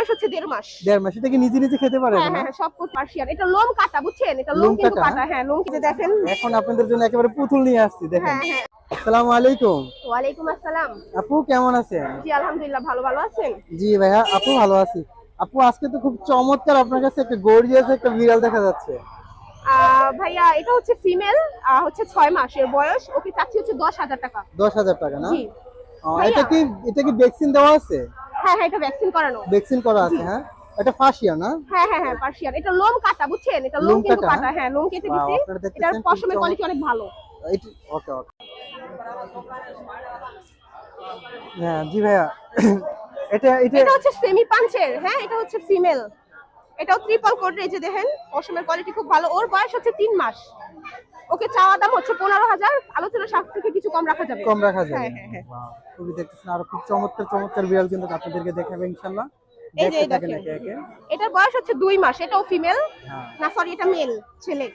বয়স হচ্ছে দেড় মাস। দেড় মাস এটা কি নিজে নিজে খেতে পারে হ্যাঁ হ্যাঁ সব পার্সিয়ান। এটা লোম কাটা বুঝছেন? এটা লোম কিন্তু কাটা, হ্যাঁ লোম কেটে দেখেন। এখন আপনাদের জন্য একেবারে পুতুল নিয়ে আসছি দেখেন। হ্যাঁ হ্যাঁ। আসসালামু আলাইকুম। ওয়ালাইকুম আসসালাম। আপু কেমন আছেন? জি আলহামদুলিল্লাহ ভালো ভালো আছেন? জি ভাইয়া আপু ভালো আছি। আপু আজকে তো খুব চমৎকার আপনার কাছে একটা গর্জিয়াস একটা বিড়াল দেখা যাচ্ছে। ভাইয়া এটা হচ্ছে ফিমেল হচ্ছে ছয় মাসের বয়স ওকে চাচ্ছি হচ্ছে দশ হাজার টাকা। দশ হাজার টাকা না? জি। এটা কি এটা কি ভ্যাকসিন দেওয়া আছে? হ্যাঁ হ্যাঁ এটা ভ্যাকসিন করানো। ভ্যাকসিন করা আছে হ্যাঁ? এটা ফাঁসিয়া না? হ্যাঁ হ্যাঁ হ্যাঁ পার্সিয়ান এটা লোম কাটা বুঝছেন? এটা লোম কিন্তু কাটা, কাটা হ্যাঁ? লোম কেটে দিচ্ছি এটার পশমের কোয়ালিটি অনেক ভালো। ওকে ওকে। হ্যাঁ জি ভাইয়া। এটা এটা এটা হচ্ছে সেমি পাঞ্চের হ্যাঁ? এটা হচ্ছে ফিমেল এটাও ট্রিপল কোড এই যে দেখেন। পশমের কোয়ালিটি খুব ভালো। ওর বয়স হচ্ছে তিন মাস। ওকে চাওয়া দাম হচ্ছে পনেরো হাজার। আলোচনা থেকে কিছু কম রাখা যাবে। কম রাখা যাবে। হ্যাঁ, হ্যাঁ, হ্যাঁ। খুবই দেখতেছেন। আর খুব চমৎকার চমৎকার বিড়াল কিন্তু আপনাদেরকে দেখাবে ইনশাআল্লাহ। এই যে দেখেন। একে একে। এটার বয়স হচ্ছে দুই মাস এটাও ফিমেল হ্যাঁ। না সরি এটা মেল ছেলে।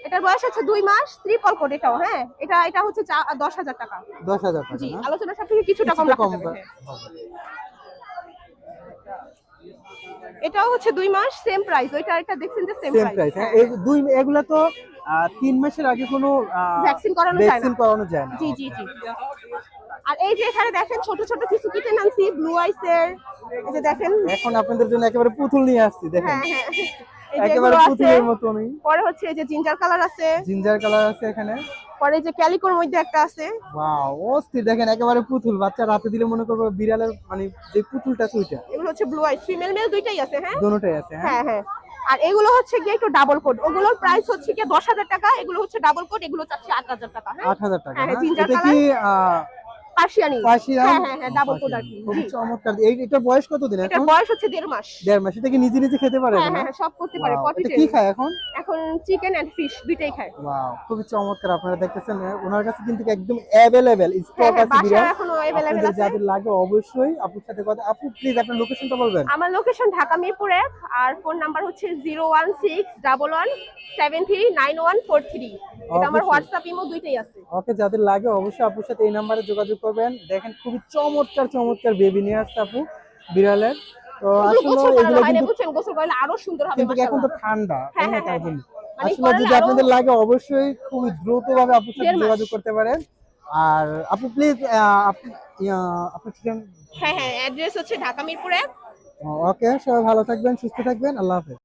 এটার বয়স হচ্ছে দুই মাস ট্রিপল কোড এটাও হ্যাঁ? এটা এটা হচ্ছে চা- দশ হাজার টাকা। দশ হাজার টাকা জি না? আলোচনা সাপেক্ষে কিছুটা কম রাখা যাবে হ্যাঁ। এটাও হচ্ছে দুই মাস সেম প্রাইস ওইটা এটা দেখছেন যে সেম প্রাইস হ্যাঁ। এই দুই এগুলা তো তিন মাসের আগে কোনো Vaccine করানো যায় না। ভ্যাকসিন করানো যায় না। জি জি জি। আর এই যে এখানে দেখেন ছোট ছোট কিছু কিটেন আনছি ব্লু আইসের এই যে দেখেন। এখন আপনাদের জন্য একেবারে পুতুল নিয়ে আসছি দেখেন। হ্যাঁ হ্যাঁ। একেবারে পুতুলের মতনই পরে হচ্ছে এই যে জিঞ্জার কালার আছে। জিঞ্জার কালার আছে এখানে। পরে যে ক্যালিকোর মধ্যে একটা আছে। ওয়াও অস্থির দেখেন একেবারে পুতুল। বাচ্চা রাতে দিলে মনে করব বিড়ালের মানে যে পুতুলটা ওইটা। এগুলো হচ্ছে ব্লু আইস ফিমেল মেল দুইটাই আছে হ্যাঁ? দোনোটাই আছে হ্যাঁ? হ্যাঁ হ্যাঁ। আর এগুলো হচ্ছে গিয়ে একটু ডাবল কোড ওগুলোর প্রাইস হচ্ছে গিয়ে দশ হাজার টাকা। এগুলো হচ্ছে ডাবল কোড এগুলো চাচ্ছে আট হাজার টাকা আট হাজার টাকা হ্যাঁ, না? ginger এটা কি পার্সিয়ানি। হ্যাঁ হ্যাঁ হ্যাঁ ডাবল কোড আর কি খুবই চমৎকার। এই এটার বয়স কতদিন এটার এখন? বয়স হচ্ছে দেড় মাস। দেড় মাস। এটা কি নিজে নিজে খেতে পারে হ্যাঁ হ্যাঁ হ্যাঁ, সব করতে পারে। পটি কি খায় এখন? এখন চিকেন এন্ড ফিশ দুইটাই খায়। ওয়াও খুবই চমৎকার। আপনারা দেখতেছেন ওনার কাছে কিন্তু একদম অ্যাভেলেবেল স্টক আছে বাসায় বিড়াল এখনও আছে। যাদের লাগে অবশ্যই আপুর সাথে কথা আপু প্লিজ আপনার লোকেশনটা বলবেন। আমার লোকেশন ঢাকা মিরপুর এক আর ফোন নাম্বার হচ্ছে zero one six double one seven three nine one four three এটা আমার হোয়াটসঅ্যাপ ইমো দুইটাই আছে। ওকে যাদের লাগে অবশ্যই আপুর সাথে এই নাম্বারে যোগাযোগ করবেন। দেখেন খুবই চমৎকার চমৎকার বেবি নিয়ে আসছে আপু বিড়ালের। তো আসলে এগুলো কিন্তু গোসল করলে আরও সুন্দর হবে কিন্তু এখন তো ঠান্ডা হ্যাঁ, হ্যাঁ, হ্যাঁ, মানে আসলে যদি আপনাদের লাগে অবশ্যই খুবই দ্রুত ভাবে আপুর সাথে যোগাযোগ করতে পারেন। আর আপু প্লিজ আপনি হ্যাঁ হ্যাঁ অ্যাড্রেস হচ্ছে ঢাকা মিরপুর ওকে সবাই ভালো থাকবেন সুস্থ থাকবেন আল্লাহ হাফেজ।